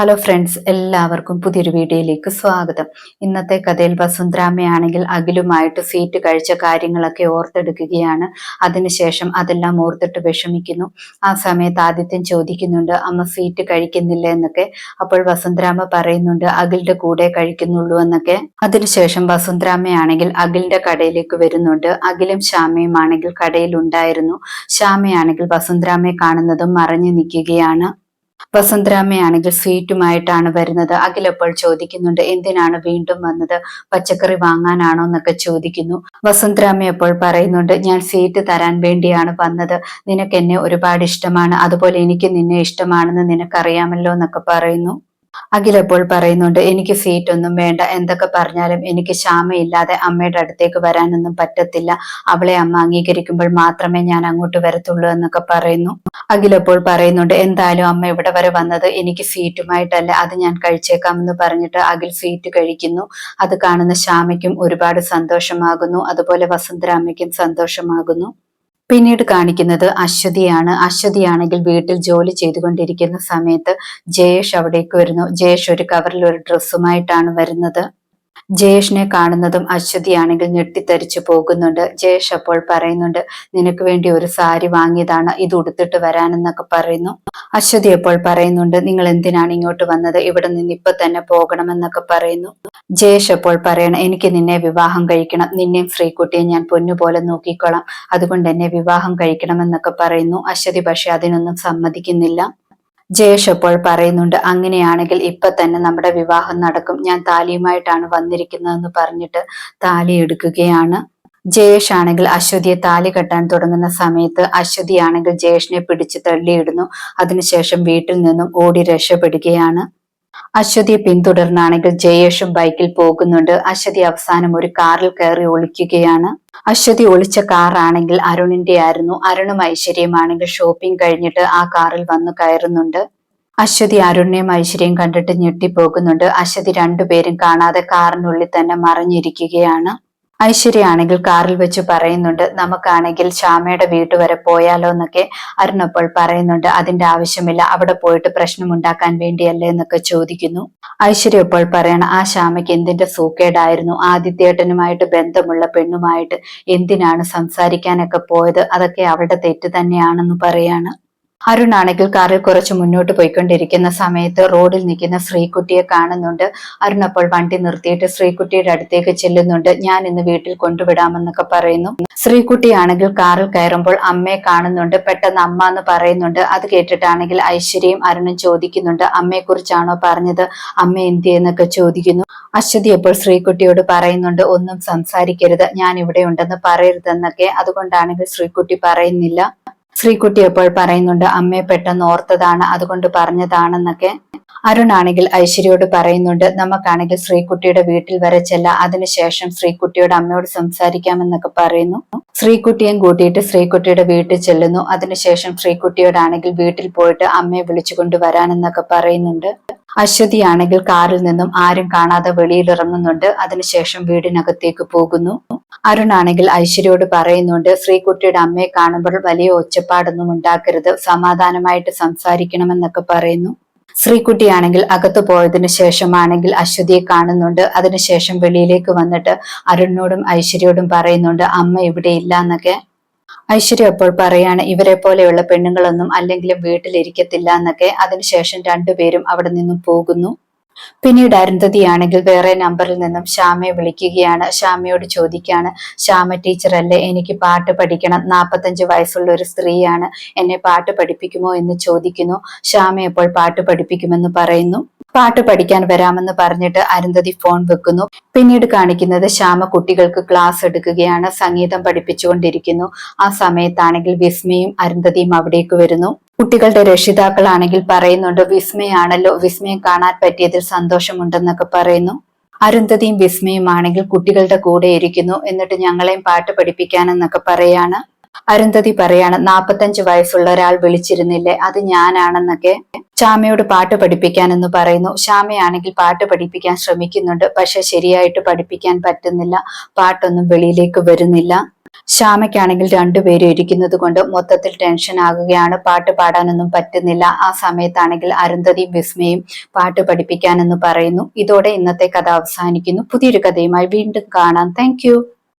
Hello friends എല്ലാവർക്കും പുതിയൊരു വീഡിയോയിലേക്ക് സ്വാഗതം. ഇന്നത്തെ കഥയിൽ വസുന്ധരാമയാണെങ്കിൽ അഖിലുമായിട്ട് സീറ്റ് കഴിച്ച കാര്യങ്ങളൊക്കെ ഓർത്തെടുക്കുകയാണ്. അതിനുശേഷം അതെല്ലാം ഓർത്തിട്ട് വിഷമിക്കുന്നു. ആ സമയത്ത് ആദിത്യൻ ചോദിക്കുന്നുണ്ട് അമ്മ സീറ്റ് കഴിക്കുന്നില്ല എന്നൊക്കെ? അപ്പോൾ വസുന്ധരാമ പറയുന്നുണ്ട് അഖിലിന്റെ കൂടെ കഴിക്കുന്നുള്ളൂ എന്നൊക്കെ. അതിനുശേഷം വസുന്ധരാമയാണെങ്കിൽ അഖിലിന്റെ കടയിലേക്ക് വരുന്നുണ്ട്. അഖിലും ശ്യാമയും ആണെങ്കിൽ കടയിൽ ഉണ്ടായിരുന്നു. ശ്യാമയാണെങ്കിൽ വസുന്ധരാമയെ കാണുന്നതും മറഞ്ഞു നിൽക്കുകയാണ്. വസന്തരാമയാണെങ്കിൽ സ്വീറ്റുമായിട്ടാണ് വരുന്നത്. അഖിലപ്പോൾ ചോദിക്കുന്നുണ്ട് എന്തിനാണ് വീണ്ടും വന്നത്? പച്ചക്കറി വാങ്ങാനാണോ എന്നൊക്കെ ചോദിക്കുന്നു. വസന്തരാമ അപ്പോൾ പറയുന്നുണ്ട് ഞാൻ സ്വീറ്റ് തരാൻ വേണ്ടിയാണ് വന്നത്. നിനക്ക് എന്നെ ഒരുപാട് ഇഷ്ടമാണ്. അതുപോലെ എനിക്ക് നിന്നെ ഇഷ്ടമാണെന്ന് നിനക്കറിയാമല്ലോ എന്നൊക്കെ പറയുന്നു. അഖിലപ്പോൾ പറയുന്നുണ്ട് എനിക്ക് സീറ്റ് ഒന്നും വേണ്ട. എന്തൊക്കെ പറഞ്ഞാലും എനിക്ക് ക്ഷാമയില്ലാതെ അമ്മയുടെ അടുത്തേക്ക് വരാനൊന്നും പറ്റത്തില്ല. അവളെ അമ്മ അംഗീകരിക്കുമ്പോൾ മാത്രമേ ഞാൻ അങ്ങോട്ട് വരത്തുള്ളൂ എന്നൊക്കെ പറയുന്നു. അഖിലപ്പോൾ പറയുന്നുണ്ട് എന്തായാലും അമ്മ ഇവിടെ വരെ വന്നത് എനിക്ക് സീറ്റുമായിട്ടല്ല അത് ഞാൻ കഴിച്ചേക്കാം എന്ന് പറഞ്ഞിട്ട് അഖിൽ സീറ്റ് കഴിക്കുന്നു. അത് കാണുന്ന ശ്യാമയ്ക്കും ഒരുപാട് സന്തോഷമാകുന്നു. അതുപോലെ വസുന്ധരാമയ്ക്കും സന്തോഷമാകുന്നു. പിന്നീട് കാണിക്കുന്നത് അശ്വതിയാണ്. അശ്വതിയാണെങ്കിൽ വീട്ടിൽ ജോലി ചെയ്തുകൊണ്ടിരിക്കുന്ന സമയത്ത് ജയേഷ് അവിടേക്ക് വരുന്നു. ജയേഷ് ഒരു കവറിൽ ഒരു ഡ്രസ്സുമായിട്ടാണ് വരുന്നത്. ജയേഷിനെ കാണുന്നതും അശ്വതിയാണെങ്കിൽ ഞെട്ടിത്തരിച്ചു പോകുന്നുണ്ട്. ജയേഷ് അപ്പോൾ പറയുന്നുണ്ട് നിനക്ക് വേണ്ടി ഒരു സാരി വാങ്ങിയതാണ് ഇത് ഉടുത്തിട്ട് വരാനെന്നൊക്കെ പറയുന്നു. അശ്വതി അപ്പോൾ പറയുന്നുണ്ട് നിങ്ങൾ എന്തിനാണ് ഇങ്ങോട്ട് വന്നത്? ഇവിടെ നിന്ന് ഇപ്പൊ തന്നെ പോകണമെന്നൊക്കെ പറയുന്നു. ജയേഷ് അപ്പോൾ പറയണം എനിക്ക് നിന്നെ വിവാഹം കഴിക്കണം. നിന്നെയും ശ്രീകുട്ടിയെ ഞാൻ പൊന്നുപോലെ നോക്കിക്കോളാം. അതുകൊണ്ട് എന്നെ വിവാഹം കഴിക്കണമെന്നൊക്കെ പറയുന്നു. അശ്വതി പക്ഷെ അതിനൊന്നും സമ്മതിക്കുന്നില്ല. ജയേഷ് അപ്പോൾ പറയുന്നുണ്ട് അങ്ങനെയാണെങ്കിൽ ഇപ്പൊ തന്നെ നമ്മുടെ വിവാഹം നടക്കും. ഞാൻ താലിയുമായിട്ടാണ് വന്നിരിക്കുന്നതെന്ന് പറഞ്ഞിട്ട് താലി എടുക്കുകയാണ്. ജയേഷ് ആണെങ്കിൽ അശ്വതിയെ താലി കെട്ടാൻ തുടങ്ങുന്ന സമയത്ത് അശ്വതി ആണെങ്കിൽ ജയേഷിനെ പിടിച്ച് തള്ളിയിടുന്നു. അതിനുശേഷം വീട്ടിൽ നിന്നും ഓടി രക്ഷപ്പെടുകയാണ്. അശ്വതിയെ പിന്തുടർന്നാണെങ്കിൽ ജയേഷും ബൈക്കിൽ പോകുന്നുണ്ട്. അശ്വതി അവസാനം ഒരു കാറിൽ കയറി ഒളിക്കുകയാണ്. അശ്വതി ഒളിച്ച കാറാണെങ്കിൽ അരുണിന്റെ ആയിരുന്നു. അരുണും ഐശ്വര്യമാണെങ്കിൽ ഷോപ്പിംഗ് കഴിഞ്ഞിട്ട് ആ കാറിൽ വന്നു കയറുന്നുണ്ട്. അശ്വതി അരുണിനെയും ഐശ്വര്യം കണ്ടിട്ട് ഞെട്ടിപ്പോകുന്നുണ്ട്. അശ്വതി രണ്ടുപേരും കാണാതെ കാറിനുള്ളിൽ തന്നെ മറിഞ്ഞിരിക്കുകയാണ്. ഐശ്വര്യയാണെങ്കിൽ കാറിൽ വെച്ച് പറയുന്നുണ്ട് നമുക്കാണെങ്കിൽ ശ്യാമയുടെ വീട്ടു വരെ പോയാലോ എന്നൊക്കെ അരുണപ്പോൾ പറയുന്നുണ്ട്. അതിന്റെ ആവശ്യമില്ല അവിടെ പോയിട്ട് പ്രശ്നമുണ്ടാക്കാൻ വേണ്ടിയല്ലേ എന്നൊക്കെ ചോദിക്കുന്നു. ഐശ്വര്യ ഇപ്പോൾ പറയണം ആ ശ്യാമയ്ക്ക് എന്തിന്റെ സൂക്കേടായിരുന്നു? ആദിത്യേട്ടനുമായിട്ട് ബന്ധമുള്ള പെണ്ണുമായിട്ട് എന്തിനാണ് സംസാരിക്കാനൊക്കെ പോയത്? അതൊക്കെ അവളുടെ തെറ്റ് തന്നെയാണെന്ന് പറയാണ്. അരുൺ ആണെങ്കിൽ കാറിൽ കുറച്ച് മുന്നോട്ട് പോയിക്കൊണ്ടിരിക്കുന്ന സമയത്ത് റോഡിൽ നിൽക്കുന്ന ശ്രീകുട്ടിയെ കാണുന്നുണ്ട്. അരുൺ അപ്പോൾ വണ്ടി നിർത്തിയിട്ട് ശ്രീകുട്ടിയുടെ അടുത്തേക്ക് ചെല്ലുന്നുണ്ട്. ഞാൻ ഇന്ന് വീട്ടിൽ കൊണ്ടുവിടാമെന്നൊക്കെ പറയുന്നു. ശ്രീകുട്ടിയാണെങ്കിൽ കാറിൽ കയറുമ്പോൾ അമ്മയെ കാണുന്നുണ്ട്. പെട്ടെന്ന് അമ്മ എന്ന് പറയുന്നുണ്ട്. അത് കേട്ടിട്ടാണെങ്കിൽ ഐശ്വര്യയും അരുണും ചോദിക്കുന്നുണ്ട്. അമ്മയെ കുറിച്ചാണോ പറഞ്ഞത്? അമ്മ എന്ത് എന്നൊക്കെ ചോദിക്കുന്നു. അശ്വതി അപ്പോൾ ശ്രീകുട്ടിയോട് പറയുന്നുണ്ട്. ഒന്നും സംസാരിക്കരുത്. ഞാൻ ഇവിടെ ഉണ്ടെന്ന് പറയരുതെന്നൊക്കെ. അതുകൊണ്ടാണെങ്കിൽ ശ്രീകുട്ടി പറയുന്നില്ല. ശ്രീകുട്ടി എപ്പോൾ പറയുന്നുണ്ട് അമ്മയെ പെട്ടെന്ന് ഓർത്തതാണ് അതുകൊണ്ട് പറഞ്ഞതാണെന്നൊക്കെ അരുണാണെങ്കിൽ ഐശ്വര്യയോട് പറയുന്നുണ്ട് നമുക്കാണെങ്കിൽ ശ്രീകുട്ടിയുടെ വീട്ടിൽ വരെ ചെല്ല അതിനുശേഷം ശ്രീകുട്ടിയോട് അമ്മയോട് സംസാരിക്കാമെന്നൊക്കെ പറയുന്നു. ശ്രീകുട്ടിയും കൂട്ടിയിട്ട് ശ്രീകുട്ടിയുടെ വീട്ടിൽ ചെല്ലുന്നു അതിനുശേഷം ശ്രീകുട്ടിയോടാണെങ്കിൽ വീട്ടിൽ പോയിട്ട് അമ്മയെ വിളിച്ചു കൊണ്ടുവരാനെന്നൊക്കെ പറയുന്നുണ്ട്. അശ്വതിയാണെങ്കിൽ കാറിൽ നിന്നും ആരും കാണാതെ വെളിയിൽ ഇറങ്ങുന്നുണ്ട്. അതിനുശേഷം വീടിനകത്തേക്ക് പോകുന്നു. അരുണാണെങ്കിൽ ഐശ്വര്യയോട് പറയുന്നുണ്ട് ശ്രീകുട്ടിയുടെ അമ്മയെ കാണുമ്പോൾ വലിയ ഒച്ചപ്പാടൊന്നും ഉണ്ടാക്കരുത് സമാധാനമായിട്ട് സംസാരിക്കണമെന്നൊക്കെ പറയുന്നു. ശ്രീകുട്ടിയാണെങ്കിൽ അകത്തു പോയതിനു ശേഷമാണെങ്കിൽ അശ്വതിയെ കാണുന്നുണ്ട്. അതിനുശേഷം വെളിയിലേക്ക് വന്നിട്ട് അരുണിനോടും ഐശ്വര്യയോടും പറയുന്നുണ്ട് അമ്മ ഇവിടെ ഇല്ല എന്നൊക്കെ ഐശ്വര്യ അപ്പോൾ പറയാണ് ഇവരെ പോലെയുള്ള പെണ്ണുങ്ങളൊന്നും അല്ലെങ്കിലും വീട്ടിലിരിക്കത്തില്ല എന്നൊക്കെ. അതിനുശേഷം രണ്ടുപേരും അവിടെ നിന്നും പോകുന്നു. പിന്നീട് അരുന്ധതിയാണെങ്കിൽ വേറെ നമ്പറിൽ നിന്നും ശ്യാമയെ വിളിക്കുകയാണ്. ശ്യാമയോട് ചോദിക്കുകയാണ് ശ്യാമ ടീച്ചർ അല്ലേ എനിക്ക് പാട്ട് പഠിക്കണം. നാൽപ്പത്തഞ്ച് വയസ്സുള്ള ഒരു സ്ത്രീയാണ്. എന്നെ പാട്ട് പഠിപ്പിക്കുമോ? എന്ന് ചോദിക്കുന്നു. ശ്യാമ എപ്പോൾ പാട്ട് പഠിപ്പിക്കുമെന്ന് പറയുന്നു. പാട്ട് പഠിക്കാൻ വരാമെന്ന് പറഞ്ഞിട്ട് അരുന്ധതി ഫോൺ വെക്കുന്നു. പിന്നീട് കാണിക്കുന്നത് ശ്യാമ കുട്ടികൾക്ക് ക്ലാസ് എടുക്കുകയാണ്. സംഗീതം പഠിപ്പിച്ചുകൊണ്ടിരിക്കുന്നു. ആ സമയത്താണെങ്കിൽ വിസ്മയും അരുന്ധതിയും അവിടേക്ക് വരുന്നു. കുട്ടികളുടെ രക്ഷിതാക്കളാണെങ്കിൽ പറയുന്നുണ്ട് വിസ്മയാണല്ലോ വിസ്മയെ കാണാൻ പറ്റിയതിൽ സന്തോഷമുണ്ടെന്നൊക്കെ പറയുന്നു. അരുന്ധതിയും വിസ്മയും ആണെങ്കിൽ കുട്ടികളുടെ കൂടെ ഇരിക്കുന്നു. എന്നിട്ട് ഞങ്ങളെയും പാട്ട് പഠിപ്പിക്കാനെന്നൊക്കെ പറയാണ്. അരുന്ധതി പറയാണ് നാപ്പത്തഞ്ച് വയസ്സുള്ള ഒരാൾ വിളിച്ചിരുന്നില്ലേ അത് ഞാനാണെന്നൊക്കെ. ശ്യാമയോട് പാട്ട് പഠിപ്പിക്കാൻ എന്ന് പറയുന്നു. ശ്യാമയാണെങ്കിൽ പാട്ട് പഠിപ്പിക്കാൻ ശ്രമിക്കുന്നുണ്ട് പക്ഷെ ശരിയായിട്ട് പഠിപ്പിക്കാൻ പറ്റുന്നില്ല. പാട്ടൊന്നും വെളിയിലേക്ക് വരുന്നില്ല. ശ്യാമയ്ക്കാണെങ്കിൽ രണ്ടുപേരും ഇരിക്കുന്നത് കൊണ്ട് മൊത്തത്തിൽ ടെൻഷൻ ആകുകയാണ്. പാട്ട് പാടാനൊന്നും പറ്റുന്നില്ല. ആ സമയത്താണെങ്കിൽ അരുന്ധതിയും വിസ്മയും പാട്ട് പഠിപ്പിക്കാനെന്ന് പറയുന്നു. ഇതോടെ ഇന്നത്തെ കഥ അവസാനിക്കുന്നു. പുതിയൊരു കഥയുമായി വീണ്ടും കാണാം. താങ്ക്